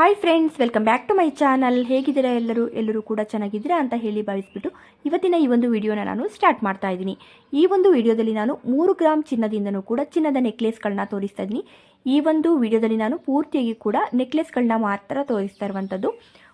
Hi friends welcome back to my channel ಹೇಗಿದ್ದೀರಾ ಎಲ್ಲರೂ? ಎಲ್ಲರೂ ಕೂಡ ಚೆನ್ನಾಗಿದ್ದೀರಾ ಅಂತ ಹೇಳಿ ಭಾವಿಸ್ಬಿಟ್ಟು ಇವತ್ತಿನ ಈ ಒಂದು ವಿಡಿಯೋನ ನಾನು ಸ್ಟಾರ್ಟ್ ಮಾಡ್ತಾ ಇದ್ದೀನಿ. ಈ ಒಂದು ವಿಡಿಯೋದಲ್ಲಿ ನಾನು ಮೂರು ಗ್ರಾಮ್ ಚಿನ್ನದಿಂದನೂ ಕೂಡ ಚಿನ್ನದ ನೆಕ್ಲೆಸ್ಗಳನ್ನ ತೋರಿಸ್ತಾ ಇದ್ದೀನಿ. ಈ ಒಂದು ವಿಡಿಯೋದಲ್ಲಿ ನಾನು ಪೂರ್ತಿಯಾಗಿ ಕೂಡ ನೆಕ್ಲೆಸ್ಗಳನ್ನ ಮಾತ್ರ ತೋರಿಸ್ತಾ ಇರುವಂಥದ್ದು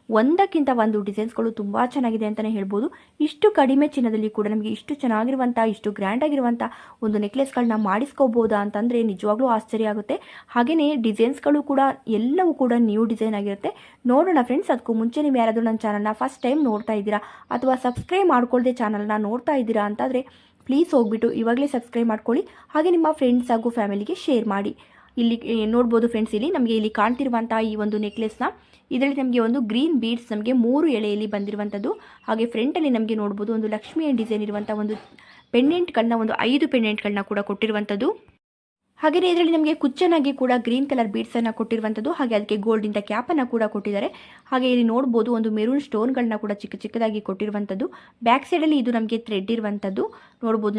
ಒಂದಕ್ಕಿಂತ ಒಂದು ಡಿಸೈನ್ಸ್ಗಳು ತುಂಬ ಚೆನ್ನಾಗಿದೆ ಅಂತಲೇ ಹೇಳ್ಬೋದು. ಇಷ್ಟು ಕಡಿಮೆ ಚಿನ್ನದಲ್ಲಿ ಕೂಡ ನಮಗೆ ಇಷ್ಟು ಚೆನ್ನಾಗಿರುವಂಥ ಇಷ್ಟು ಗ್ರ್ಯಾಂಡ್ ಆಗಿರುವಂಥ ಒಂದು ನೆಕ್ಲೆಸ್ಗಳನ್ನ ಮಾಡಿಸ್ಕೋಬೋದಾ ಅಂತಂದರೆ ನಿಜವಾಗ್ಲೂ ಆಶ್ಚರ್ಯ ಆಗುತ್ತೆ. ಹಾಗೆಯೇ ಡಿಸೈನ್ಸ್ಗಳು ಕೂಡ ಎಲ್ಲವೂ ಕೂಡ ನ್ಯೂ ಡಿಸೈನ್ ಆಗಿರುತ್ತೆ. ನೋಡೋಣ ಫ್ರೆಂಡ್ಸ್ ಅದಕ್ಕೂ ಮುಂಚೆ ನೀವು ಯಾರಾದರೂ ನನ್ನ ಚಾನಲ್ನ ಫಸ್ಟ್ ಟೈಮ್ ನೋಡ್ತಾ ಇದ್ದೀರಾ ಅಥವಾ ಸಬ್ಸ್ಕ್ರೈಬ್ ಮಾಡ್ಕೊಳ್ಳದೆ ಚಾನಲ್ನ ನೋಡ್ತಾ ಇದ್ದೀರಾ ಅಂತಾದರೆ ಪ್ಲೀಸ್ ಹೋಗ್ಬಿಟ್ಟು ಇವಾಗಲೇ ಸಬ್ಸ್ಕ್ರೈಬ್ ಮಾಡ್ಕೊಳ್ಳಿ. ಹಾಗೆ ನಿಮ್ಮ ಫ್ರೆಂಡ್ಸ್ ಹಾಗೂ ಫ್ಯಾಮಿಲಿಗೆ ಶೇರ್ ಮಾಡಿ. ಇಲ್ಲಿ ನೋಡ್ಬೋದು ಫ್ರೆಂಡ್ಸ್ ಇಲ್ಲಿ ನಮಗೆ ಇಲ್ಲಿ ಕಾಣ್ತಿರುವಂತಹ ಈ ಒಂದು ನೆಕ್ಲೆಸ್ನ ಇದರಲ್ಲಿ ನಮಗೆ ಒಂದು ಗ್ರೀನ್ ಬೀಡ್ಸ್ ನಮಗೆ ಮೂರು ಎಳೆಯಲ್ಲಿ ಬಂದಿರುವಂಥದ್ದು ಹಾಗೆ ಫ್ರಂಟಲ್ಲಿ ನಮಗೆ ನೋಡ್ಬೋದು ಒಂದು ಲಕ್ಷ್ಮಿಯ ಡಿಸೈನ್ ಇರುವಂಥ ಒಂದು ಪೆಂಡೆಂಟ್ಗಳನ್ನ ಒಂದು ಐದು ಪೆಂಡೆಂಟ್ಗಳನ್ನ ಕೂಡ ಕೊಟ್ಟಿರುವಂಥದ್ದು ಹಾಗೆಯೇ ಇದರಲ್ಲಿ ನಮಗೆ ಕುಚ್ಚನಾಗಿ ಕೂಡ ಗ್ರೀನ್ ಕಲರ್ ಬೀಡ್ಸನ್ನು ಕೊಟ್ಟಿರುವಂಥದ್ದು ಹಾಗೆ ಅದಕ್ಕೆ ಗೋಲ್ಡಿಂದ ಕ್ಯಾಪನ್ನು ಕೂಡ ಕೊಟ್ಟಿದ್ದಾರೆ. ಹಾಗೆ ಇಲ್ಲಿ ನೋಡ್ಬೋದು ಒಂದು ಮೆರೂನ್ ಸ್ಟೋನ್ಗಳನ್ನ ಕೂಡ ಚಿಕ್ಕ ಚಿಕ್ಕದಾಗಿ ಕೊಟ್ಟಿರುವಂಥದ್ದು. ಬ್ಯಾಕ್ ಸೈಡಲ್ಲಿ ಇದು ನಮಗೆ ಥ್ರೆಡ್ ಇರುವಂಥದ್ದು. ನೋಡ್ಬೋದು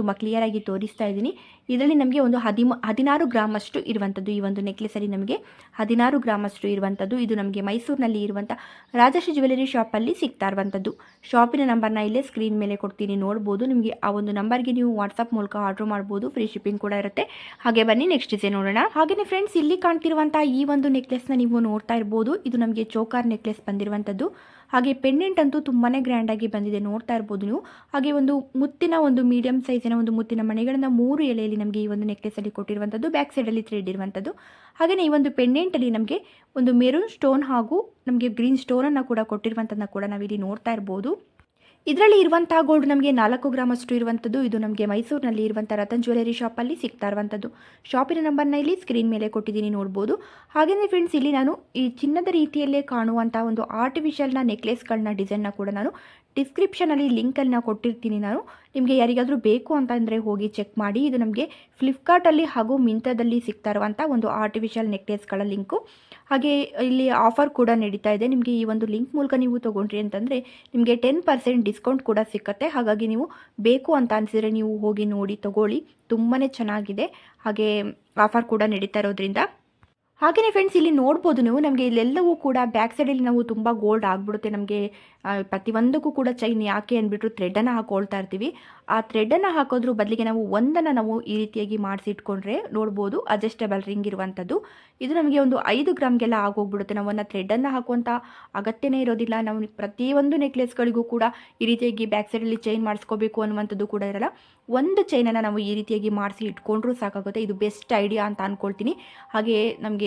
ತುಂಬ ಕ್ಲಿಯರಾಗಿ ತೋರಿಸ್ತಾ ಇದ್ದೀನಿ. ಇದರಲ್ಲಿ ನಮಗೆ ಒಂದು ಹದಿಮ, ಹದಿನಾರು ಗ್ರಾಮಷ್ಟು ಇರುವಂಥದ್ದು ಈ ಒಂದು ನೆಕ್ಲೆಸಲ್ಲಿ ನಮಗೆ. ಹದಿನಾರು ಗ್ರಾಮಷ್ಟು ಇರುವಂಥದ್ದು. ಇದು ನಮಗೆ ಮೈಸೂರಿನಲ್ಲಿ ಇರುವಂಥ ರಾಜಶ್ರೀ ಜ್ಯುವೆಲರಿ ಶಾಪಲ್ಲಿ ಸಿಗ್ತಾ ಇರುವಂಥದ್ದು. ಶಾಪಿನ ನಂಬರ್ನ ಇಲ್ಲೇ ಸ್ಕ್ರೀನ್ ಮೇಲೆ ಕೊಡ್ತೀನಿ, ನೋಡ್ಬೋದು ನಿಮಗೆ ಆ ಒಂದು ನಂಬರ್ಗೆ ನೀವು ವಾಟ್ಸಪ್ ಮೂಲಕ ಆರ್ಡರ್ ಮಾಡ್ಬೋದು. ಫ್ರೀ ಶಿಪ್ಪಿಂಗ್ ಕೂಡ ಇರುತ್ತೆ. ಹಾಗೆ ಬನ್ನಿ ನೆಕ್ಸ್ಟ್ ಡಿಸೈನ್ ನೋಡೋಣ. ಹಾಗೆಯೇ ಫ್ರೆಂಡ್ಸ್ ಇಲ್ಲಿ ಕಾಣ್ತಿರುವಂಥ ಈ ಒಂದು ನೆಕ್ಲೆಸ್ನ ನೀವು ನೋಡ್ತಾ ಇರ್ಬೋದು. ಇದು ನಮಗೆ ಚೋಕಾರ್ ನೆಕ್ಲೆಸ್ ಬಂದಿರುವಂಥದ್ದು. ಹಾಗೆ ಪೆಂಡೆಂಟ್ ಅಂತೂ ತುಂಬಾ ಗ್ರ್ಯಾಂಡಾಗಿ ಬಂದಿದೆ. ನೋಡ್ತಾ ಇರ್ಬೋದು ನೀವು. ಹಾಗೆ ಒಂದು ಮುತ್ತಿನ ಒಂದು ಮೀಡಿಯಂ ಸೈಜಿನ ಒಂದು ಮುತ್ತಿನ ಮಣಿಗಳನ್ನು ಮೂರು ಎಲೆಯಲ್ಲಿ ನಮಗೆ ಈ ಒಂದು ನೆಕ್ಲೆಸಲ್ಲಿ ಕೊಟ್ಟಿರುವಂಥದ್ದು. ಬ್ಯಾಕ್ ಸೈಡಲ್ಲಿ ಥ್ರೆಡ್ ಇರುವಂಥದ್ದು. ಹಾಗೆಯೇ ಈ ಒಂದು ಪೆಂಡೆಂಟಲ್ಲಿ ನಮಗೆ ಒಂದು ಮೆರೂನ್ ಸ್ಟೋನ್ ಹಾಗೂ ನಮಗೆ ಗ್ರೀನ್ ಸ್ಟೋನನ್ನು ಕೂಡ ಕೊಟ್ಟಿರುವಂಥದ್ದನ್ನ ಕೂಡ ನಾವಿಲ್ಲಿ ನೋಡ್ತಾ ಇರ್ಬೋದು. ಇದರಲ್ಲಿ ಇರುವಂತಹ ಗೋಲ್ಡ್ ನಮಗೆ ನಾಲ್ಕು ಗ್ರಾಮ್ ಅಷ್ಟು ಇರುವಂಥದ್ದು. ಇದು ನಮಗೆ ಮೈಸೂರಿನಲ್ಲಿ ಇರುವಂತಹ ರತನ್ ಜ್ಯುವೆಲರಿ ಶಾಪಲ್ಲಿ ಸಿಗ್ತಾ ಇರುವಂಥದ್ದು. ಶಾಪಿನ ನಂಬರ್ನ ಇಲ್ಲಿ ಸ್ಕ್ರೀನ್ ಮೇಲೆ ಕೊಟ್ಟಿದ್ದೀನಿ, ನೋಡ್ಬೋದು. ಹಾಗೆಯೇ ಫ್ರೆಂಡ್ಸ್ ಇಲ್ಲಿ ನಾನು ಈ ಚಿನ್ನದ ರೀತಿಯಲ್ಲೇ ಕಾಣುವಂತಹ ಒಂದು ಆರ್ಟಿಫಿಷಿಯಲ್ನ ನೆಕ್ಲೆಸ್ಗಳನ್ನ ಡಿಸೈನ್ನ ಕೂಡ ನಾನು ಡಿಸ್ಕ್ರಿಪ್ಷನಲ್ಲಿ ಲಿಂಕಲ್ಲಿ ನಾವು ಕೊಟ್ಟಿರ್ತೀನಿ ನಾನು. ನಿಮಗೆ ಯಾರಿಗಾದರೂ ಬೇಕು ಅಂತಂದರೆ ಹೋಗಿ ಚೆಕ್ ಮಾಡಿ. ಇದು ನಮಗೆ ಫ್ಲಿಪ್ಕಾರ್ಟಲ್ಲಿ ಹಾಗೂ ಮಿಂತ್ರದಲ್ಲಿ ಸಿಗ್ತಾ ಇರುವಂಥ ಒಂದು ಆರ್ಟಿಫಿಷಿಯಲ್ ನೆಕ್ಲೆಸ್ಗಳ ಲಿಂಕು ಹಾಗೆ ಇಲ್ಲಿ ಆಫರ್ ಕೂಡ ನಡೀತಾ ಇದೆ. ನಿಮಗೆ ಈ ಒಂದು ಲಿಂಕ್ ಮೂಲಕ ನೀವು ತೊಗೊಂಡ್ರಿ ಅಂತಂದರೆ ನಿಮಗೆ ಟೆನ್ ಪರ್ಸೆಂಟ್ ಡಿಸ್ಕೌಂಟ್ ಕೂಡ ಸಿಕ್ಕತ್ತೆ. ಹಾಗಾಗಿ ನೀವು ಬೇಕು ಅಂತ ಅನಿಸಿದರೆ ನೀವು ಹೋಗಿ ನೋಡಿ, ತಗೊಳ್ಳಿ. ತುಂಬಾ ಚೆನ್ನಾಗಿದೆ. ಹಾಗೆ ಆಫರ್ ಕೂಡ ನಡೀತಾ ಇರೋದ್ರಿಂದ. ಹಾಗೆಯೇ ಫ್ರೆಂಡ್ಸ್ ಇಲ್ಲಿ ನೋಡ್ಬೋದು ನೀವು. ನಮಗೆ ಇಲ್ಲೆಲ್ಲವೂ ಕೂಡ ಬ್ಯಾಕ್ ಸೈಡಲ್ಲಿ ನಾವು ತುಂಬ ಗೋಲ್ಡ್ ಆಗಿಬಿಡುತ್ತೆ. ನಮಗೆ ಪ್ರತಿಯೊಂದಕ್ಕೂ ಕೂಡ ಚೈನ್ ಯಾಕೆ ಅಂದ್ಬಿಟ್ಟು ಥ್ರೆಡನ್ನು ಹಾಕೊಳ್ತಾ ಇರ್ತೀವಿ. ಆ ಥ್ರೆಡನ್ನು ಹಾಕೋದ್ರ ಬದಲಿಗೆ ನಾವು ಒಂದನ್ನು ನಾವು ಈ ರೀತಿಯಾಗಿ ಮಾಡಿಸಿಟ್ಕೊಂಡ್ರೆ ನೋಡ್ಬೋದು ಅಡ್ಜಸ್ಟಬಲ್ ರಿಂಗ್ ಇರುವಂಥದ್ದು ಇದು ನಮಗೆ ಒಂದು ಐದು ಗ್ರಾಮ್ಗೆಲ್ಲ ಆಗೋಗ್ಬಿಡುತ್ತೆ. ನಾವು ಒಂದು ಥ್ರೆಡ್ಡನ್ನು ಹಾಕುವಂಥ ಅಗತ್ಯನೇ ಇರೋದಿಲ್ಲ. ನಾವು ಪ್ರತಿಯೊಂದು ನೆಕ್ಲೆಸ್ಗಳಿಗೂ ಕೂಡ ಈ ರೀತಿಯಾಗಿ ಬ್ಯಾಕ್ ಸೈಡಲ್ಲಿ ಚೈನ್ ಮಾಡಿಸ್ಕೋಬೇಕು ಅನ್ನುವಂಥದ್ದು ಕೂಡ ಇರಲ್ಲ. ಒಂದು ಚೈನನ್ನು ನಾವು ಈ ರೀತಿಯಾಗಿ ಮಾಡಿಸಿ ಇಟ್ಕೊಂಡ್ರೂ ಸಾಕಾಗುತ್ತೆ. ಇದು ಬೆಸ್ಟ್ ಐಡಿಯಾ ಅಂತ ಅಂದ್ಕೊಳ್ತೀನಿ ಹಾಗೆ ನಮಗೆ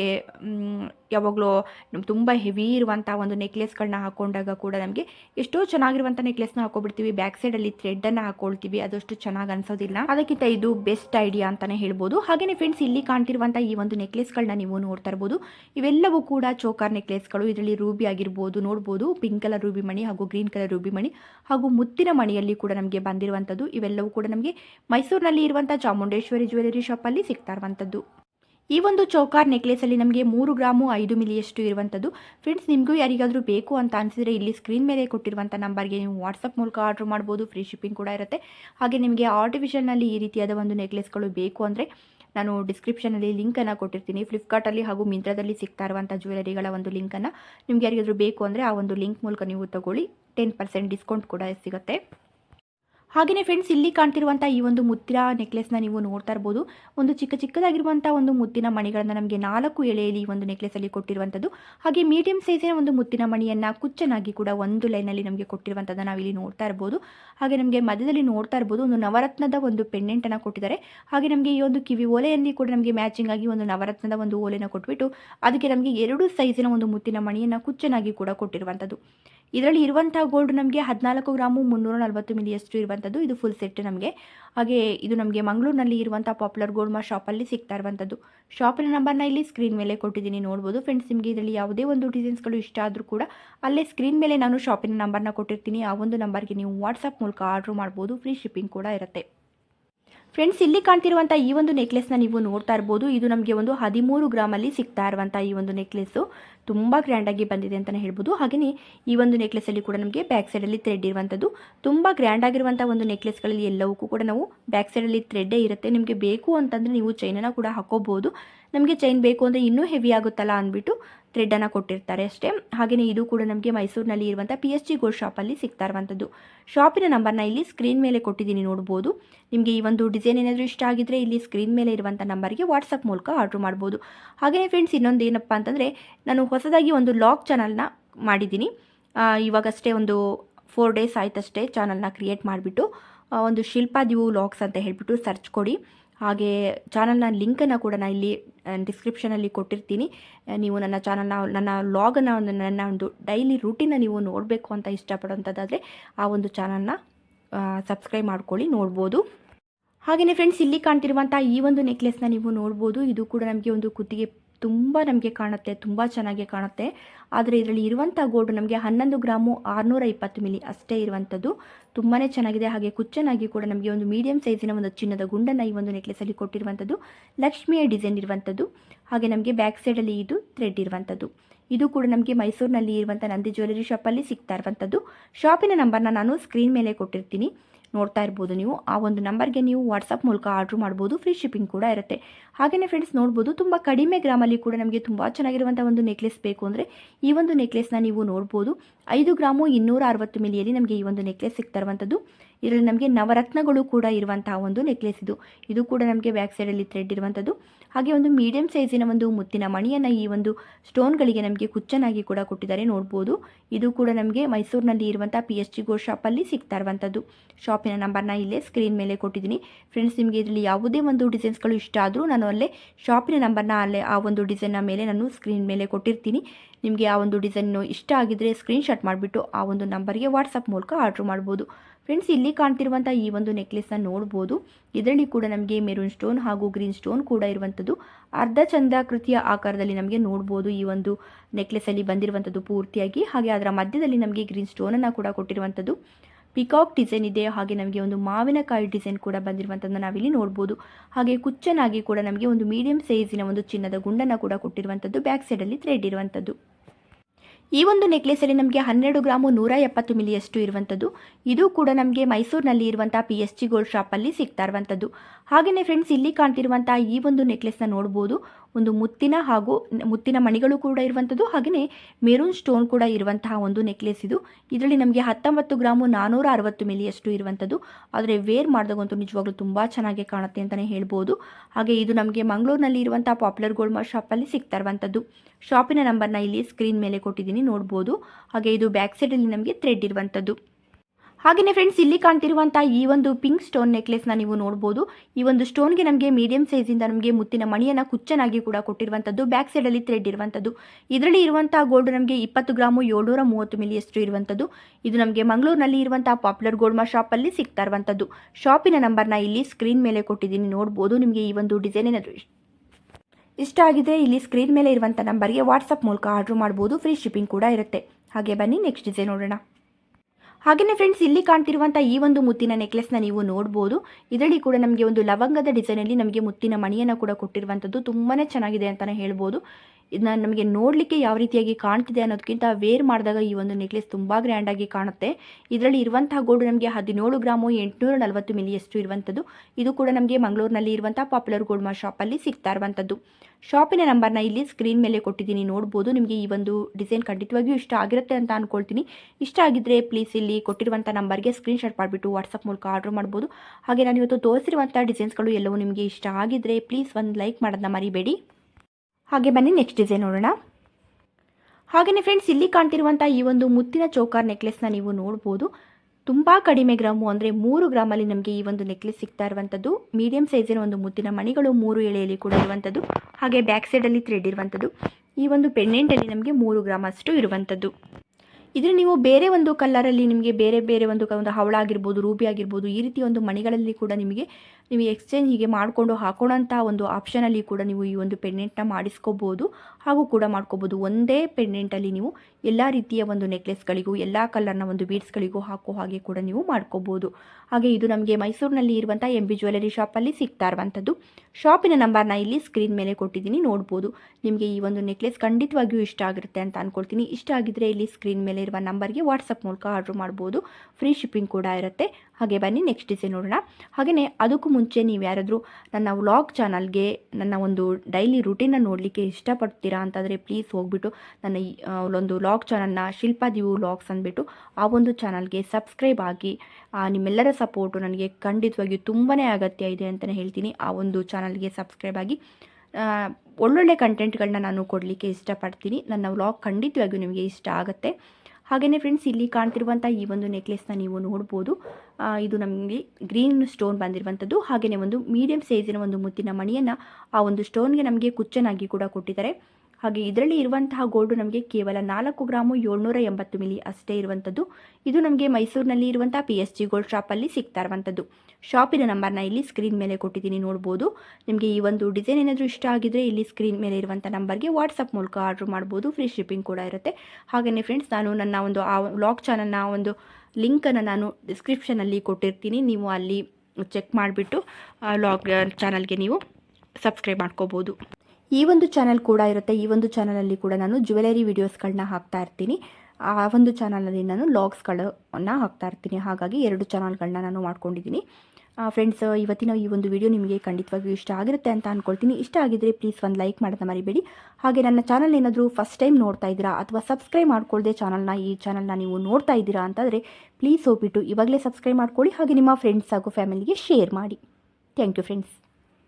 ಯಾವಾಗಲೂ ನಮ್ಗೆ ತುಂಬ ಹೆವಿ ಇರುವಂಥ ಒಂದು ನೆಕ್ಲೆಸ್ಗಳನ್ನ ಹಾಕೊಂಡಾಗ ಕೂಡ ನಮಗೆ ಎಷ್ಟೋ ಚೆನ್ನಾಗಿರುವಂಥ ನೆಕ್ಲೆಸ್ನ ಹಾಕೊಬಿಡ್ತೀವಿ. ಬ್ಯಾಕ್ ಸೈಡಲ್ಲಿ ಥ್ರೆಡ್ಡನ್ನು ಹಾಕೊಳ್ತೀವಿ. ಅದಷ್ಟು ಚೆನ್ನಾಗಿ ಅನ್ಸೋದಿಲ್ಲ. ಅದಕ್ಕಿಂತ ಇದು ಬೆಸ್ಟ್ ಐಡಿಯಾ ಅಂತಲೇ ಹೇಳ್ಬೋದು. ಹಾಗೆಯೇ ಫ್ರೆಂಡ್ಸ್ ಇಲ್ಲಿ ಕಾಣ್ತಿರುವಂಥ ಈ ಒಂದು ನೆಕ್ಲೆಸ್ಗಳನ್ನ ನೀವು ನೋಡ್ತಾ ಇರ್ಬೋದು. ಇವೆಲ್ಲವೂ ಕೂಡ ಚೋಕಾರ್ ನೆಕ್ಲೆಸ್ಗಳು ಇದರಲ್ಲಿ ರೂಬಿ ಆಗಿರ್ಬೋದು, ನೋಡ್ಬೋದು. ಪಿಂಕ್ ಕಲರ್ ರೂಬಿ ಮಣಿ ಹಾಗೂ ಗ್ರೀನ್ ಕಲರ್ ರೂಬಿ ಮಣಿ ಹಾಗೂ ಮುತ್ತಿನ ಮಣಿಯಲ್ಲಿ ಕೂಡ ನಮಗೆ ಬಂದಿರುವಂಥದ್ದು ಇವೆಲ್ಲವೂ ಕೂಡ ನಮಗೆ ಮೈಸೂರಿನಲ್ಲಿ ಇರುವಂಥ ಚಾಮುಂಡೇಶ್ವರಿ ಜ್ಯುವೆಲರಿ ಶಾಪಲ್ಲಿ ಸಿಗ್ತಾ ಇರುವಂಥದ್ದು ಈ ಒಂದು ಚೌಕಾರ್ ನೆಕ್ಲೆಸಲ್ಲಿ ನಮಗೆ ಮೂರು ಗ್ರಾಮು, ಐದು ಮಿಲಿಯಷ್ಟು ಇರುವಂಥದ್ದು. ಫ್ರೆಂಡ್ಸ್ ನಿಮಗೂ ಯಾರಿಗಾದರೂ ಬೇಕು ಅಂತ ಅನಿಸಿದರೆ ಇಲ್ಲಿ ಸ್ಕ್ರೀನ್ ಮೇಲೆ ಕೊಟ್ಟಿರುವಂಥ ನಂಬರ್ಗೆ ನೀವು ವಾಟ್ಸಪ್ ಮೂಲಕ ಆರ್ಡ್ರ್ ಮಾಡ್ಬೋದು. ಫ್ರೀ ಶಿಪ್ಪಿಂಗ್ ಕೂಡ ಇರುತ್ತೆ. ಹಾಗೆ ನಿಮಗೆ ಆರ್ಟಿಫಿಷಿಯಲ್ನಲ್ಲಿ ಈ ರೀತಿಯಾದ ಒಂದು ನೆಕ್ಲೆಸ್ಗಳು ಬೇಕು ಅಂದರೆ ನಾನು ಡಿಸ್ಕ್ರಿಪ್ಷನಲ್ಲಿ ಲಿಂಕನ್ನು ಕೊಟ್ಟಿರ್ತೀನಿ. ಫ್ಲಿಪ್ಕಾರ್ಟಲ್ಲಿ ಹಾಗೂ ಮಿಂತ್ರದಲ್ಲಿ ಸಿಗ್ತಾ ಇರುವಂಥ ಜ್ಯುವೆಲರಿಗಳ ಒಂದು ಲಿಂಕನ್ನು ನಿಮ್ಗೆ ಯಾರಿಗಾದರೂ ಬೇಕು ಅಂದರೆ ಆ ಒಂದು ಲಿಂಕ್ ಮೂಲಕ ನೀವು ತಗೊಳ್ಳಿ. ಟೆನ್ ಪರ್ಸೆಂಟ್ ಡಿಸ್ಕೌಂಟ್ ಕೂಡ ಸಿಗುತ್ತೆ. ಹಾಗೆಯೇ ಫ್ರೆಂಡ್ಸ್ ಇಲ್ಲಿ ಕಾಣ್ತಿರುವಂಥ ಈ ಒಂದು ಮುತ್ತಿನ ನೆಕ್ಲೆಸ್ನ ನೀವು ನೋಡ್ತಾ ಇರ್ಬೋದು. ಒಂದು ಚಿಕ್ಕ ಚಿಕ್ಕದಾಗಿರುವಂಥ ಒಂದು ಮುತ್ತಿನ ಮಣಿಗಳನ್ನು ನಮಗೆ ನಾಲ್ಕು ಎಳೆಯಲ್ಲಿ ಈ ಒಂದು ನೆಕ್ಲೆಸಲ್ಲಿ ಕೊಟ್ಟಿರುವಂಥದ್ದು ಹಾಗೆ ಮೀಡಿಯಂ ಸೈಜಿನ ಒಂದು ಮುತ್ತಿನ ಮಣಿಯನ್ನು ಕುಚ್ಚನಾಗಿ ಕೂಡ ಒಂದು ಲೈನಲ್ಲಿ ನಮಗೆ ಕೊಟ್ಟಿರುವಂಥದ್ದು ನಾವಿಲ್ಲಿ ನೋಡ್ತಾ ಇರ್ಬೋದು. ಹಾಗೆ ನಮಗೆ ಮಧ್ಯದಲ್ಲಿ ನೋಡ್ತಾ ಇರ್ಬೋದು, ಒಂದು ನವರತ್ನದ ಒಂದು ಪೆಂಡೆಂಟನ್ನು ಕೊಟ್ಟಿದ್ದಾರೆ. ಹಾಗೆ ನಮಗೆ ಈ ಒಂದು ಕಿವಿ ಓಲೆಯಲ್ಲಿ ಕೂಡ ನಮಗೆ ಮ್ಯಾಚಿಂಗ್ ಆಗಿ ಒಂದು ನವರತ್ನದ ಒಂದು ಓಲೆನ ಕೊಟ್ಬಿಟ್ಟು, ಅದಕ್ಕೆ ನಮಗೆ ಎರಡು ಸೈಜಿನ ಒಂದು ಮುತ್ತಿನ ಮಣಿಯನ್ನು ಕುಚ್ಚನಾಗಿ ಕೂಡ ಕೊಟ್ಟಿರುವಂಥದ್ದು ಇದರಲ್ಲಿ ಇರುವಂಥ ಗೋಲ್ಡ್ ನಮಗೆ ಹದಿನಾಲ್ಕು ಗ್ರಾಮು ಮುನ್ನೂರ ನಲವತ್ತು ಮಿಲಿಯಷ್ಟು ಇರುವಂಥದ್ದು. ಇದು ಫುಲ್ ಸೆಟ್ ನಮಗೆ. ಹಾಗೆ ಇದು ನಮಗೆ ಮಂಗಳೂರಿನಲ್ಲಿ ಇರುವಂಥ ಪಾಪ್ಯುಲರ್ ಗೋಲ್ಡ್ ಮಾ ಶಾಪಲ್ಲಿ ಸಿಗ್ತಾ ಇರುವಂಥದ್ದು. ಶಾಪಿನ ನಂಬರ್ನ ಇಲ್ಲಿ ಸ್ಕ್ರೀನ್ ಮೇಲೆ ಕೊಟ್ಟಿದ್ದೀನಿ, ನೋಡ್ಬೋದು. ಫ್ರೆಂಡ್ಸ್ ನಿಮಗೆ ಇದರಲ್ಲಿ ಯಾವುದೇ ಒಂದು ಡಿಸೈನ್ಸ್ಗಳು ಇಷ್ಟ ಆದರೂ ಕೂಡ ಅಲ್ಲೇ ಸ್ಕ್ರೀನ್ ಮೇಲೆ ನಾನು ಶಾಪಿನ ನಂಬರ್ನ ಕೊಟ್ಟಿರ್ತೀನಿ. ಆ ಒಂದು ನಂಬರ್ಗೆ ನೀವು ವಾಟ್ಸಪ್ ಮೂಲಕ ಆರ್ಡ್ರ್ ಮಾಡ್ಬೋದು. ಫ್ರೀ ಶಿಪ್ಪಿಂಗ್ ಕೂಡ ಇರುತ್ತೆ. ಫ್ರೆಂಡ್ಸ್ ಇಲ್ಲಿ ಕಾಣ್ತಿರುವಂಥ ಈ ಒಂದು ನೆಕ್ಲೆಸ್ನ ನೀವು ನೋಡ್ತಾ ಇರ್ಬೋದು. ಇದು ನಮಗೆ ಒಂದು ಹದಿಮೂರು ಗ್ರಾಮಲ್ಲಿ ಸಿಗ್ತಾ ಇರುವಂತಹ ಈ ಒಂದು ನೆಕ್ಲೆಸ್ಸು ತುಂಬ ಗ್ರ್ಯಾಂಡಾಗಿ ಬಂದಿದೆ ಅಂತ ಹೇಳ್ಬೋದು. ಹಾಗೆಯೇ ಈ ಒಂದು ನೆಕ್ಲೆಸಲ್ಲಿ ಕೂಡ ನಮಗೆ ಬ್ಯಾಕ್ ಸೈಡಲ್ಲಿ ಥ್ರೆಡ್ ಇರುವಂಥದ್ದು ಗ್ರ್ಯಾಂಡ್ ಆಗಿರುವಂತಹ ಒಂದು ನೆಕ್ಲೆಸ್ಗಳಲ್ಲಿ ಎಲ್ಲವಕ್ಕೂ ಕೂಡ ನಾವು ಬ್ಯಾಕ್ ಸೈಡಲ್ಲಿ ಥ್ರೆಡ್ಡೇ ಇರುತ್ತೆ. ನಿಮಗೆ ಬೇಕು ಅಂತಂದರೆ ನೀವು ಚೈನನ್ನು ಕೂಡ ಹಾಕೋಬಹುದು ನಮಗೆ ಚೈನ್ ಬೇಕು ಅಂದರೆ ಇನ್ನೂ ಹೆವಿ ಆಗುತ್ತಲ್ಲ ಅಂದ್ಬಿಟ್ಟು ಥ್ರೆಡ್ಡನ್ನು ಕೊಟ್ಟಿರ್ತಾರೆ ಅಷ್ಟೇ. ಹಾಗೆಯೇ ಇದು ಕೂಡ ನಮಗೆ ಮೈಸೂರಿನಲ್ಲಿ ಇರುವಂಥ ಪಿ ಎಸ್ ಜಿ ಗೋಲ್ಡ್ ಶಾಪಲ್ಲಿ ಸಿಗ್ತಾ ಇರುವಂಥದ್ದು ಶಾಪಿನ ನಂಬರ್ನ ಇಲ್ಲಿ ಸ್ಕ್ರೀನ್ ಮೇಲೆ ಕೊಟ್ಟಿದ್ದೀನಿ ನೋಡ್ಬೋದು. ನಿಮಗೆ ಈ ಒಂದು ಡಿಸೈನ್ ಏನಾದರೂ ಇಷ್ಟ ಆಗಿದ್ರೆ ಇಲ್ಲಿ ಸ್ಕ್ರೀನ್ ಮೇಲೆ ಇರುವಂಥ ನಂಬರ್ಗೆ ವಾಟ್ಸಪ್ ಮೂಲಕ ಆರ್ಡ್ರ್ ಮಾಡ್ಬೋದು. ಹಾಗೆಯೇ ಫ್ರೆಂಡ್ಸ್ ಇನ್ನೊಂದು ಏನಪ್ಪ ಅಂತಂದರೆ ನಾನು ಹೊಸದಾಗಿ ಒಂದು ಲಾಗ್ ಚಾನಲ್ನ ಮಾಡಿದ್ದೀನಿ. ಇವಾಗಷ್ಟೇ ಒಂದು ಫೋರ್ ಡೇಸ್ ಆಯ್ತಷ್ಟೇ ಚಾನಲ್ನ ಕ್ರಿಯೇಟ್ ಮಾಡಿಬಿಟ್ಟು ಒಂದು ಶಿಲ್ಪಾದಿವು ಲಾಗ್ಸ್ ಅಂತ ಹೇಳಿಬಿಟ್ಟು ಸರ್ಚ್ ಕೊಡಿ. ಹಾಗೆ ಚಾನಲ್ನ ಲಿಂಕನ್ನು ಕೂಡ ನಾನು ಇಲ್ಲಿ ಡಿಸ್ಕ್ರಿಪ್ಷನಲ್ಲಿ ಕೊಟ್ಟಿರ್ತೀನಿ. ನೀವು ನನ್ನ ಚಾನಲ್ನ ನನ್ನ ಲಾಗನ್ನು ನನ್ನ ಒಂದು ಡೈಲಿ ರೂಟೀನ ನೀವು ನೋಡಬೇಕು ಅಂತ ಇಷ್ಟಪಡೋಂಥದ್ದಾದರೆ ಆ ಒಂದು ಚಾನಲ್ನ ಸಬ್ಸ್ಕ್ರೈಬ್ ಮಾಡ್ಕೊಳ್ಳಿ, ನೋಡ್ಬೋದು. ಹಾಗೆಯೇ ಫ್ರೆಂಡ್ಸ್ ಇಲ್ಲಿ ಕಾಣ್ತಿರುವಂಥ ಈ ಒಂದು ನೆಕ್ಲೆಸ್ನ ನೀವು ನೋಡ್ಬೋದು. ಇದು ಕೂಡ ನಮಗೆ ಒಂದು ಕುತ್ತಿಗೆ ತುಂಬ ನಮಗೆ ಕಾಣುತ್ತೆ, ತುಂಬ ಚೆನ್ನಾಗಿ ಕಾಣುತ್ತೆ. ಆದರೆ ಇದರಲ್ಲಿ ಇರುವಂಥ ಗೋಲ್ಡ್ ನಮಗೆ ಹನ್ನೊಂದು ಗ್ರಾಮು ಆರುನೂರ ಇಪ್ಪತ್ತು ಮಿಲಿ ಅಷ್ಟೇ ಇರುವಂಥದ್ದು. ತುಂಬಾ ಚೆನ್ನಾಗಿದೆ. ಹಾಗೆ ಕುಚ್ಚನಾಗಿ ಕೂಡ ನಮಗೆ ಒಂದು ಮೀಡಿಯಂ ಸೈಜಿನ ಒಂದು ಚಿನ್ನದ ಗುಂಡನ್ನು ಈ ಒಂದು ನೆಕ್ಲೆಸಲ್ಲಿ ಕೊಟ್ಟಿರುವಂಥದ್ದು. ಲಕ್ಷ್ಮಿಯ ಡಿಸೈನ್ ಇರುವಂಥದ್ದು. ಹಾಗೆ ನಮಗೆ ಬ್ಯಾಕ್ ಸೈಡಲ್ಲಿ ಇದು ಥ್ರೆಡ್ ಇರುವಂಥದ್ದು. ಇದು ಕೂಡ ನಮಗೆ ಮೈಸೂರಿನಲ್ಲಿ ಇರುವಂಥ ನಂದಿ ಜ್ಯುವೆಲರಿ ಶಾಪಲ್ಲಿ ಸಿಗ್ತಾ ಇರುವಂಥದ್ದು. ಶಾಪಿನ ನಂಬರ್ನ ನಾನು ಸ್ಕ್ರೀನ್ ಮೇಲೆ ಕೊಟ್ಟಿರ್ತೀನಿ. ನೋಡ್ತಾ ಇರ್ಬೋದು ನೀವು. ಆ ಒಂದು ನಂಬರ್ಗೆ ನೀವು ವಾಟ್ಸಪ್ ಮೂಲಕ ಆರ್ಡ್ರ್ ಮಾಡ್ಬೋದು. ಫ್ರೀ ಶಿಪ್ಪಿಂಗ್ ಕೂಡ ಇರುತ್ತೆ. ಹಾಗೆಯೇ ಫ್ರೆಂಡ್ಸ್ ನೋಡ್ಬೋದು, ತುಂಬ ಕಡಿಮೆ ಗ್ರಾಮಲ್ಲಿ ಕೂಡ ನಮಗೆ ತುಂಬ ಚೆನ್ನಾಗಿರುವಂಥ ಒಂದು ನೆಕ್ಲೆಸ್ ಬೇಕು ಅಂದರೆ ಈ ಒಂದು ನೆಕ್ಲೆಸ್ನ ನೀವು ನೋಡ್ಬೋದು. ಐದು ಗ್ರಾಮು ಇನ್ನೂರ ಅರವತ್ತು ಮಿಲಿಯಲ್ಲಿ ನಮಗೆ ಈ ಒಂದು ನೆಕ್ಲೆಸ್ ಸಿಗ್ತಾ ಇರುವಂಥದ್ದು ಇದರಲ್ಲಿ ನಮಗೆ ನವರತ್ನಗಳು ಕೂಡ ಇರುವಂತಹ ಒಂದು ನೆಕ್ಲೆಸ್ ಇದು. ಇದು ಕೂಡ ನಮಗೆ ಬ್ಯಾಕ್ ಸೈಡಲ್ಲಿ ಥ್ರೆಡ್ ಇರುವಂಥದ್ದು ಹಾಗೆ ಒಂದು ಮೀಡಿಯಂ ಸೈಜಿನ ಒಂದು ಮುತ್ತಿನ ಮಣಿಯನ್ನು ಈ ಒಂದು ಸ್ಟೋನ್ಗಳಿಗೆ ನಮಗೆ ಕುಚ್ಚನಾಗಿ ಕೂಡ ಕೊಟ್ಟಿದ್ದಾರೆ ನೋಡ್ಬೋದು. ಇದು ಕೂಡ ನಮಗೆ ಮೈಸೂರಿನಲ್ಲಿ ಇರುವಂಥ ಪಿ ಎಚ್ ಜಿ ಗೋ ಶಾಪಲ್ಲಿ ಸಿಗ್ತಾ ಇರುವಂಥದ್ದು ಶಾಪಿನ ನಂಬರ್ನ ಇಲ್ಲೇ ಸ್ಕ್ರೀನ್ ಮೇಲೆ ಕೊಟ್ಟಿದ್ದೀನಿ. ಫ್ರೆಂಡ್ಸ್ ನಿಮಗೆ ಇದರಲ್ಲಿ ಯಾವುದೇ ಒಂದು ಡಿಸೈನ್ಸ್ಗಳು ಇಷ್ಟ ಆದರೂ ನಾನು ಅಲ್ಲೇ ಶಾಪಿನ ನಂಬರ್ನ ಅಲ್ಲೇ ಆ ಒಂದು ಡಿಸೈನ್ನ ಮೇಲೆ ನಾನು ಸ್ಕ್ರೀನ್ ಮೇಲೆ ಕೊಟ್ಟಿರ್ತೀನಿ. ನಿಮಗೆ ಆ ಒಂದು ಡಿಸೈನು ಇಷ್ಟ ಆಗಿದ್ರೆ ಸ್ಕ್ರೀನ್ಶಾಟ್ ಮಾಡಿಬಿಟ್ಟು ಆ ಒಂದು ನಂಬರ್ಗೆ ವಾಟ್ಸಪ್ ಮೂಲಕ ಆರ್ಡ್ರ್ ಮಾಡ್ಬೋದು. ಫ್ರೆಂಡ್ಸ್ ಇಲ್ಲಿ ಕಾಣ್ತಿರುವಂಥ ಈ ಒಂದು ನೆಕ್ಲೆಸ್ನ ನೋಡ್ಬೋದು. ಇದರಲ್ಲಿ ಕೂಡ ನಮಗೆ ಮೆರೂನ್ ಸ್ಟೋನ್ ಹಾಗೂ ಗ್ರೀನ್ ಸ್ಟೋನ್ ಕೂಡ ಇರುವಂಥದ್ದು ಅರ್ಧ ಚಂದ್ರಾಕೃತಿಯ ಆಕಾರದಲ್ಲಿ ನಮಗೆ ನೋಡ್ಬೋದು ಈ ಒಂದು ನೆಕ್ಲೆಸ್ ಅಲ್ಲಿ ಬಂದಿರುವಂಥದ್ದು ಪೂರ್ತಿಯಾಗಿ. ಹಾಗೆ ಅದರ ಮಧ್ಯದಲ್ಲಿ ನಮಗೆ ಗ್ರೀನ್ ಸ್ಟೋನನ್ನು ಕೂಡ ಕೊಟ್ಟಿರುವಂಥದ್ದು ಪಿಕಾಕ್ ಡಿಸೈನ್ ಇದೆ, ಹಾಗೆ ನಮಗೆ ಒಂದು ಮಾವಿನಕಾಯಿ ಡಿಸೈನ್ ಕೂಡ ಬಂದಿರುವಂಥದ್ದನ್ನು ನಾವಿಲ್ಲಿ ನೋಡ್ಬೋದು. ಹಾಗೆ ಕುಚ್ಚನಾಗಿ ಕೂಡ ನಮಗೆ ಒಂದು ಮೀಡಿಯಂ ಸೈಜಿನ ಒಂದು ಚಿನ್ನದ ಗುಂಡನ್ನು ಕೂಡ ಕೊಟ್ಟಿರುವಂಥದ್ದು ಬ್ಯಾಕ್ ಸೈಡಲ್ಲಿ ಥ್ರೆಡ್ ಇರುವಂಥದ್ದು ಈ ಒಂದು ನೆಕ್ಲೆಸಲ್ಲಿ ನಮಗೆ ಹನ್ನೆರಡು ಗ್ರಾಮು ನೂರ ಎಪ್ಪತ್ತು ಮಿಲಿಯಷ್ಟು ಇರುವಂಥದ್ದು ಇದು ಕೂಡ ನಮಗೆ ಮೈಸೂರಿನಲ್ಲಿ ಇರುವಂಥ ಪಿ ಎಸ್ ಜಿ ಗೋಲ್ಡ್ ಶಾಪಲ್ಲಿ ಸಿಗ್ತಾ ಇರುವಂಥದ್ದು ಹಾಗೆಯೇ ಫ್ರೆಂಡ್ಸ್ ಇಲ್ಲಿ ಕಾಣ್ತಿರುವಂಥ ಈ ಒಂದು ನೆಕ್ಲೆಸ್ನ ನೋಡ್ಬೋದು. ಒಂದು ಮುತ್ತಿನ ಹಾಗೂ ಮುತ್ತಿನ ಮಣಿಗಳು ಕೂಡ ಇರುವಂಥದ್ದು ಹಾಗೆಯೇ ಮೆರೂನ್ ಸ್ಟೋನ್ ಕೂಡ ಇರುವಂತಹ ಒಂದು ನೆಕ್ಲೆಸ್ ಇದು. ಇದರಲ್ಲಿ ನಮಗೆ ಹತ್ತೊಂಬತ್ತು ಗ್ರಾಮು ನಾನ್ನೂರ ಅರವತ್ತು ಮಿಲಿಯಷ್ಟು ಇರುವಂಥದ್ದು. ಆದರೆ ವೇರ್ ಮಾಡಿದಾಗಂತೂ ನಿಜವಾಗ್ಲೂ ತುಂಬ ಚೆನ್ನಾಗಿ ಕಾಣುತ್ತೆ ಅಂತಲೇ ಹೇಳ್ಬೋದು. ಹಾಗೆ ಇದು ನಮಗೆ ಮಂಗಳೂರಿನಲ್ಲಿ ಇರುವಂಥ ಪಾಪ್ಯುಲರ್ ಗೋಲ್ಡ್ ಮಾರ್ಟ್ ಶಾಪಲ್ಲಿ ಸಿಗ್ತಾ ಇರುವಂಥದ್ದು. ಶಾಪಿನ ನಂಬರ್ನ ಇಲ್ಲಿ ಸ್ಕ್ರೀನ್ ಮೇಲೆ ಕೊಟ್ಟಿದ್ದೀನಿ, ನೋಡ್ಬೋದು. ಹಾಗೆ ಇದು ಬ್ಯಾಕ್ ಸೈಡಲ್ಲಿ ನಮಗೆ ಥ್ರೆಡ್ ಇರುವಂಥದ್ದು. ಹಾಗೆಯೇ ಫ್ರೆಂಡ್ಸ್ ಇಲ್ಲಿ ಕಾಣ್ತಿರುವಂಥ ಈ ಒಂದು ಪಿಂಕ್ ಸ್ಟೋನ್ ನೆಕ್ಲೆಸ್ನ ನೀವು ನೋಡ್ಬೋದು. ಈ ಒಂದು ಸ್ಟೋನ್ಗೆ ನಮಗೆ ಮೀಡಿಯಂ ಸೈಜಿಂದ ನಮಗೆ ಮುತ್ತಿನ ಮಣಿಯನ್ನು ಕುಚ್ಚನಾಗಿ ಕೂಡ ಕೊಟ್ಟಿರುವಂಥದ್ದು ಬ್ಯಾಕ್ ಸೈಡಲ್ಲಿ ಥ್ರೆಡ್ ಇರುವಂಥದ್ದು ಇದರಲ್ಲಿ ಇರುವಂಥ ಗೋಲ್ಡ್ ನಮಗೆ ಇಪ್ಪತ್ತು ಗ್ರಾಮು ಏಳ್ನೂರ ಮೂವತ್ತು ಮಿಲಿಯಷ್ಟು ಇರುವಂಥದ್ದು ಇದು ನಮಗೆ ಮಂಗಳೂರಿನಲ್ಲಿ ಇರುವಂಥ ಪಾಪ್ಯುಲರ್ ಗೋಲ್ಡ್ ಮಾ ಶಾಪಲ್ಲಿ ಸಿಗ್ತಾ ಇರುವಂಥದ್ದು ಶಾಪಿನ ನಂಬರ್ನ ಇಲ್ಲಿ ಸ್ಕ್ರೀನ್ ಮೇಲೆ ಕೊಟ್ಟಿದ್ದೀನಿ, ನೋಡ್ಬೋದು ನಿಮಗೆ ಈ ಒಂದು ಡಿಸೈನ್ ಏನಾದರೂ ಇಷ್ಟ ಇಷ್ಟ ಆಗಿದ್ರೆ ಇಲ್ಲಿ ಸ್ಕ್ರೀನ್ ಮೇಲೆ ಇರುವಂಥ ನಂಬರ್ಗೆ ವಾಟ್ಸಪ್ ಮೂಲಕ ಆರ್ಡ್ರ್ ಮಾಡ್ಬೋದು ಫ್ರೀ ಶಿಪ್ಪಿಂಗ್ ಕೂಡ ಇರುತ್ತೆ. ಹಾಗೆ ಬನ್ನಿ ನೆಕ್ಸ್ಟ್ ಡಿಸೈನ್ ನೋಡೋಣ. ಹಾಗೆಯೇ ಫ್ರೆಂಡ್ಸ್ ಇಲ್ಲಿ ಕಾಣ್ತಿರುವಂಥ ಈ ಒಂದು ಮುತ್ತಿನ ನೆಕ್ಲೆಸ್ನ ನೀವು ನೋಡ್ಬೋದು. ಇದರಲ್ಲಿ ಕೂಡ ನಮಗೆ ಒಂದು ಲವಂಗದ ಡಿಸೈನಲ್ಲಿ ನಮಗೆ ಮುತ್ತಿನ ಮಣಿಯನ್ನು ಕೂಡ ಕೊಟ್ಟಿರುವಂಥದ್ದು ತುಂಬಾ ಚೆನ್ನಾಗಿದೆ ಅಂತಲೇ ಹೇಳ್ಬೋದು. ಇದನ್ನ ನಮಗೆ ನೋಡಲಿಕ್ಕೆ ಯಾವ ರೀತಿಯಾಗಿ ಕಾಣ್ತಿದೆ ಅನ್ನೋದಕ್ಕಿಂತ ವೇರ್ ಮಾಡಿದಾಗ ಈ ಒಂದು ನೆಕ್ಲೆಸ್ ತುಂಬ ಗ್ರ್ಯಾಂಡಾಗಿ ಕಾಣುತ್ತೆ. ಇದರಲ್ಲಿ ಇರುವಂತಹ ಗೋಲ್ಡ್ ನಮಗೆ ಹದಿನೇಳು ಗ್ರಾಮು ಎಂಟುನೂರ ನಲವತ್ತು ಮಿಲಿಯಷ್ಟು ಇರುವಂಥದ್ದು. ಇದು ಕೂಡ ನಮಗೆ ಮಂಗಳೂರಿನಲ್ಲಿ ಇರುವಂಥ ಪಾಪ್ಯುಲರ್ ಗೋಲ್ಡ್ ಮಾ ಶಾಪಲ್ಲಿ ಸಿಗ್ತಾ ಇರುವಂಥದ್ದು. ಶಾಪಿನ ನಂಬರ್ನ ಇಲ್ಲಿ ಸ್ಕ್ರೀನ್ ಮೇಲೆ ಕೊಟ್ಟಿದ್ದೀನಿ, ನೋಡ್ಬೋದು. ನಿಮಗೆ ಈ ಒಂದು ಡಿಸೈನ್ ಖಂಡಿತವಾಗಿಯೂ ಇಷ್ಟ ಆಗಿರುತ್ತೆ ಅಂತ ಅಂದ್ಕೊಳ್ತೀನಿ ಇಷ್ಟ ಆಗಿದ್ದರೆ ಪ್ಲೀಸ್ ಇಲ್ಲಿ ಕೊಟ್ಟಿರುವಂಥ ನಂಬರ್ಗೆ ಸ್ಕ್ರೀನ್ಶಾಟ್ ಮಾಡಿಬಿಟ್ಟು ವಾಟ್ಸಪ್ ಮೂಲಕ ಆರ್ಡರ್ ಮಾಡ್ಬೋದು. ಹಾಗೆ ನಾನು ಇವತ್ತು ತೋರಿಸಿರುವಂಥ ಡಿಸೈನ್ಸ್ಗಳು ಎಲ್ಲವೂ ನಿಮಗೆ ಇಷ್ಟ ಆಗಿದ್ರೆ ಪ್ಲೀಸ್ ಒಂದು ಲೈಕ್ ಮಾಡೋದನ್ನ ಮರಿಬೇಡಿ. ಹಾಗೆ ಬನ್ನಿ ನೆಕ್ಸ್ಟ್ ಡಿಸೈನ್ ನೋಡೋಣ. ಹಾಗೆಯೇ ಫ್ರೆಂಡ್ಸ್ ಇಲ್ಲಿ ಕಾಣ್ತಿರುವಂಥ ಈ ಒಂದು ಮುತ್ತಿನ ಚೌಕಾರ್ ನೆಕ್ಲೆಸ್ನ ನೀವು ನೋಡ್ಬೋದು. ತುಂಬ ಕಡಿಮೆ ಗ್ರಾಮು ಅಂದರೆ ಮೂರು ಗ್ರಾಮಲ್ಲಿ ನಮಗೆ ಈ ಒಂದು ನೆಕ್ಲೆಸ್ ಸಿಗ್ತಾ ಇರುವಂಥದ್ದು ಮೀಡಿಯಂ ಸೈಜಿನ ಒಂದು ಮುತ್ತಿನ ಮಣಿಗಳು ಮೂರು ಎಳೆಯಲ್ಲಿ ಕೂಡ ಇರುವಂಥದ್ದು ಹಾಗೆ ಬ್ಯಾಕ್ ಸೈಡಲ್ಲಿ ಥ್ರೆಡ್ ಇರುವಂಥದ್ದು ಈ ಒಂದು ಪೆಂಡೆಂಟಲ್ಲಿ ನಮಗೆ ಮೂರು ಗ್ರಾಮ್ ಅಷ್ಟು ಇರುವಂಥದ್ದು ಇದ್ರೆ ನೀವು ಬೇರೆ ಒಂದು ಕಲ್ಲರಲ್ಲಿ ನಿಮಗೆ ಬೇರೆ ಬೇರೆ ಒಂದು ಒಂದು ಹವಳ ಆಗಿರ್ಬೋದು, ರೂಬಿ ಆಗಿರ್ಬೋದು, ಈ ರೀತಿ ಒಂದು ಮಣಿಗಳಲ್ಲಿ ಕೂಡ ನಿಮಗೆ ನೀವು ಎಕ್ಸ್ಚೇಂಜ್ ಹೀಗೆ ಮಾಡಿಕೊಂಡು ಹಾಕೊಳ್ಳೋಂಥ ಒಂದು ಆಪ್ಷನಲ್ಲಿ ಕೂಡ ನೀವು ಈ ಒಂದು ಪೆಂಡೆಂಟ್ನ ಮಾಡಿಸ್ಕೋಬೋದು. ಹಾಗೂ ಕೂಡ ಮಾಡ್ಕೋಬೋದು. ಒಂದೇ ಪೆಂಡೆಂಟಲ್ಲಿ ನೀವು ಎಲ್ಲ ರೀತಿಯ ಒಂದು ನೆಕ್ಲೆಸ್ಗಳಿಗೂ ಎಲ್ಲ ಕಲರ್ನ ಒಂದು ಬೀಡ್ಸ್ಗಳಿಗೂ ಹಾಕೋ ಹಾಗೆ ಕೂಡ ನೀವು ಮಾಡ್ಕೋಬೋದು. ಹಾಗೆ ಇದು ನಮಗೆ ಮೈಸೂರಿನಲ್ಲಿ ಇರುವಂಥ ಎಂ ಬಿ ಜ್ಯುವೆಲರಿ ಶಾಪಲ್ಲಿ ಸಿಗ್ತಾ ಇರುವಂಥದ್ದು ಶಾಪಿನ ನಂಬರ್ನ ಇಲ್ಲಿ ಸ್ಕ್ರೀನ್ ಮೇಲೆ ಕೊಟ್ಟಿದ್ದೀನಿ, ನೋಡ್ಬೋದು. ನಿಮಗೆ ಈ ಒಂದು ನೆಕ್ಲೆಸ್ ಖಂಡಿತವಾಗಿಯೂ ಇಷ್ಟ ಆಗಿರುತ್ತೆ ಅಂತ ಅಂದ್ಕೊಳ್ತೀನಿ ಇಷ್ಟ ಆಗಿದ್ರೆ ಇಲ್ಲಿ ಸ್ಕ್ರೀನ್ ಮೇಲೆ ಇರುವ ನಂಬರ್ಗೆ ವಾಟ್ಸಪ್ ಮೂಲಕ ಆರ್ಡ್ರ್ ಮಾಡ್ಬೋದು. ಫ್ರೀ ಶಿಪ್ಪಿಂಗ್ ಕೂಡ ಇರುತ್ತೆ. ಹಾಗೆ ಬನ್ನಿ ನೆಕ್ಸ್ಟ್ ಡಿಸೈನ್ ನೋಡೋಣ. ಹಾಗೆಯೇ ಅದಕ್ಕೂ ಮುಂಚೆ ನೀವು ಯಾರಾದರೂ ನನ್ನ ವ್ಲಾಗ್ ಚಾನಲ್ಗೆ ನನ್ನ ಒಂದು ಡೈಲಿ ರುಟೀನ ನೋಡಲಿಕ್ಕೆ ಇಷ್ಟಪಡ್ತೀರಾ ಅಂತಂದರೆ ಪ್ಲೀಸ್ ಹೋಗ್ಬಿಟ್ಟು ನನ್ನ ಒಂದು ವ್ಲಾಗ್ ಚಾನಲ್ನ ಶಿಲ್ಪಾದಿವು ವ್ಲಾಗ್ಸ್ ಅಂದ್ಬಿಟ್ಟು ಆ ಒಂದು ಚಾನಲ್ಗೆ ಸಬ್ಸ್ಕ್ರೈಬ್ ಆಗಿ ನಿಮ್ಮೆಲ್ಲರ ಸಪೋರ್ಟು ನನಗೆ ಖಂಡಿತವಾಗಿಯೂ ತುಂಬಾ ಅಗತ್ಯ ಇದೆ ಅಂತಲೇ ಹೇಳ್ತೀನಿ. ಆ ಒಂದು ಚಾನಲ್ಗೆ ಸಬ್ಸ್ಕ್ರೈಬ್ ಆಗಿ ಒಳ್ಳೊಳ್ಳೆ ಕಂಟೆಂಟ್ಗಳನ್ನ ನಾನು ಕೊಡಲಿಕ್ಕೆ ಇಷ್ಟಪಡ್ತೀನಿ. ನನ್ನ ವ್ಲಾಗ್ ಖಂಡಿತವಾಗಿಯೂ ನಿಮಗೆ ಇಷ್ಟ ಆಗುತ್ತೆ. ಹಾಗೆಯೇ ಫ್ರೆಂಡ್ಸ್ ಇಲ್ಲಿ ಕಾಣ್ತಿರುವಂಥ ಈ ಒಂದು ನೆಕ್ಲೆಸ್ನ ನೀವು ನೋಡ್ಬೋದು. ಇದು ನಮಗೆ ಗ್ರೀನ್ ಸ್ಟೋನ್ ಬಂದಿರುವಂಥದ್ದು ಹಾಗೆಯೇ ಒಂದು ಮೀಡಿಯಂ ಸೈಜಿನ ಒಂದು ಮುತ್ತಿನ ಮಣಿಯನ್ನು ಆ ಒಂದು ಸ್ಟೋನ್ಗೆ ನಮಗೆ ಕುಚ್ಚನಾಗಿ ಕೂಡ ಕೊಟ್ಟಿದ್ದಾರೆ. ಹಾಗೆ ಇದರಲ್ಲಿ ಇರುವಂತಹ ಗೋಲ್ಡು ನಮಗೆ ಕೇವಲ ನಾಲ್ಕು ಗ್ರಾಮು ಏಳ್ನೂರ ಎಂಬತ್ತು ಮಿಲಿ ಅಷ್ಟೇ ಇರುವಂಥದ್ದು. ಇದು ನಮಗೆ ಮೈಸೂರಿನಲ್ಲಿ ಇರುವಂಥ ಪಿ ಎಸ್ ಜಿ ಗೋಲ್ಡ್ ಶಾಪಲ್ಲಿ ಸಿಗ್ತಾ ಇರುವಂಥದ್ದು. ಶಾಪಿನ ನಂಬರ್ನ ಇಲ್ಲಿ ಸ್ಕ್ರೀನ್ ಮೇಲೆ ಕೊಟ್ಟಿದ್ದೀನಿ, ನೋಡ್ಬೋದು. ನಿಮಗೆ ಈ ಒಂದು ಡಿಸೈನ್ ಏನಾದರೂ ಇಷ್ಟ ಆಗಿದ್ರೆ ಇಲ್ಲಿ ಸ್ಕ್ರೀನ್ ಮೇಲೆ ಇರುವಂಥ ನಂಬರ್ಗೆ ವಾಟ್ಸಪ್ ಮೂಲಕ ಆರ್ಡರ್ ಮಾಡ್ಬೋದು. ಫ್ರೀ ಶಿಪ್ಪಿಂಗ್ ಕೂಡ ಇರುತ್ತೆ. ಹಾಗೆಯೇ ಫ್ರೆಂಡ್ಸ್ ನಾನು ನನ್ನ ಒಂದು ಆ ವ್ಲಾಗ್ ಚಾನಲ್ನ ಒಂದು ಲಿಂಕನ್ನು ನಾನು ಡಿಸ್ಕ್ರಿಪ್ಷನಲ್ಲಿ ಕೊಟ್ಟಿರ್ತೀನಿ. ನೀವು ಅಲ್ಲಿ ಚೆಕ್ ಮಾಡಿಬಿಟ್ಟು ಲಾಗ್ ಚಾನಲ್ಗೆ ನೀವು ಸಬ್ಸ್ಕ್ರೈಬ್ ಮಾಡ್ಕೋಬೋದು. ಈ ಒಂದು ಚಾನಲ್ ಕೂಡ ಇರುತ್ತೆ. ಈ ಒಂದು ಚಾನಲಲ್ಲಿ ಕೂಡ ನಾನು ಜ್ಯುವೆಲರಿ ವೀಡಿಯೋಸ್ಗಳನ್ನ ಹಾಕ್ತಾ ಇರ್ತೀನಿ. ಆ ಒಂದು ಚಾನಲಲ್ಲಿ ನಾನು ಲಾಗ್ಸ್ಗಳನ್ನ ಹಾಕ್ತಾ ಇರ್ತೀನಿ. ಹಾಗಾಗಿ ಎರಡು ಚಾನಲ್ಗಳನ್ನ ನಾನು ಮಾಡ್ಕೊಂಡಿದ್ದೀನಿ. ಫ್ರೆಂಡ್ಸ್ ಇವತ್ತಿನ ಈ ಒಂದು ವಿಡಿಯೋ ನಿಮಗೆ ಖಂಡಿತವಾಗಿಯೂ ಇಷ್ಟ ಆಗಿರುತ್ತೆ ಅಂತ ಅಂದ್ಕೊಳ್ತೀನಿ ಇಷ್ಟ ಆಗಿದ್ರೆ ಪ್ಲೀಸ್ ಒಂದು ಲೈಕ್ ಮಾಡೋದನ್ನ ಮರಿಬೇಡಿ. ಹಾಗೆ ನನ್ನ ಚಾನಲ್ ಏನಾದರೂ ಫಸ್ಟ್ ಟೈಮ್ ನೋಡ್ತಾ ಇದ್ದೀರಾ ಅಥವಾ ಸಬ್ಸ್ಕ್ರೈಬ್ ಮಾಡ್ಕೊಳ್ಳದೆ ಚಾನಲ್ನ ಈ ಚಾನಲ್ನ ನೀವು ನೋಡ್ತಾ ಇದ್ದೀರಾ ಅಂತಂದರೆ ಪ್ಲೀಸ್ ಹೋಗ್ಬಿಟ್ಟು ಇವಾಗಲೇ ಸಬ್ಸ್ಕ್ರೈಬ್ ಮಾಡ್ಕೊಳ್ಳಿ. ಹಾಗೆ ನಿಮ್ಮ ಫ್ರೆಂಡ್ಸ್ ಹಾಗೂ ಫ್ಯಾಮಿಲಿಗೆ ಶೇರ್ ಮಾಡಿ. Thank you friends